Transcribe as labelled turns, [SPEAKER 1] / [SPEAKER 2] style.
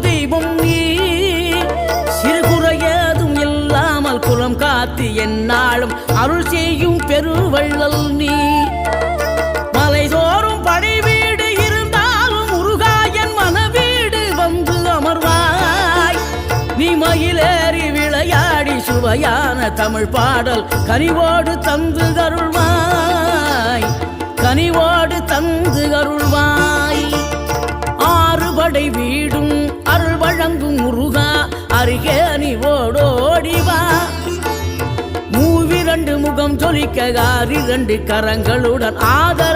[SPEAKER 1] தெய்வம் நீ. சிறுகுறையதும் இல்லாமல் குலம் காத்து என்னாலும் அருள் செய்யும் பெருவள்ளல் நீ. மலை தோறும் படை வீடு இருந்தாலும் முருகாயன் மனவீடு வந்து அமர்வாய். நீ மயிலேறி விளையாடி சுவையான தமிழ் பாடல் கனிவோடு தந்து அருள்வாய். கனிவோடு தந்து அருள்வாய். ஆறுபடை வீடும் அருகே நீ ஓடோடி வா. மூவிரண்டு முகம் ஜொலிக்க இரண்டு கரங்களுடன் ஆதர